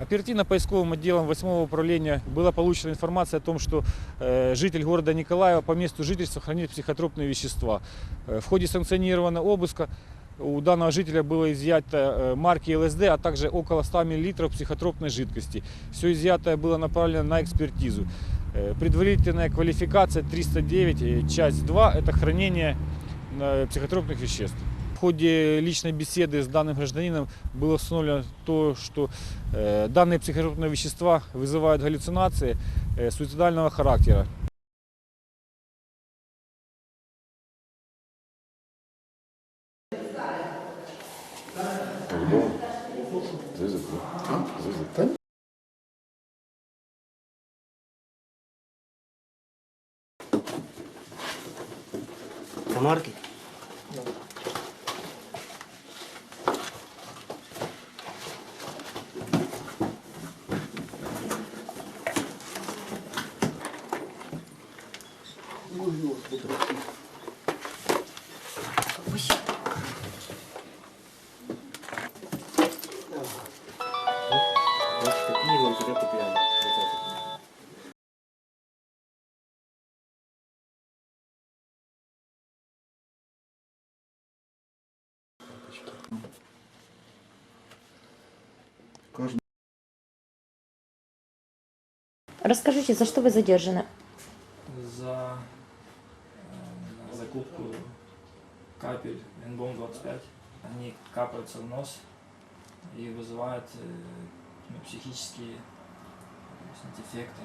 Оперативно-поисковым отделом 8 управления была получена информация о том, что э, житель города Николаева по месту жительства хранит психотропные вещества. Э, в ходе санкционированного обыска у данного жителя было изъято э, марки ЛСД, а также около 100 мл психотропной жидкости. Все изъятое было направлено на экспертизу. Предварительная квалификация 309, э, часть 2 – это хранение психотропных веществ. Ходе личной беседы с данным гражданином было установлено то, что э, данные психотропные вещества вызывают галлюцинации э, суицидального характера. Марки? Купляли. Вот это. Расскажите, за что вы задержаны? за закупку капель Энбом 25. Они капаются в нос и вызывают э, ну, психические есть, дефекты.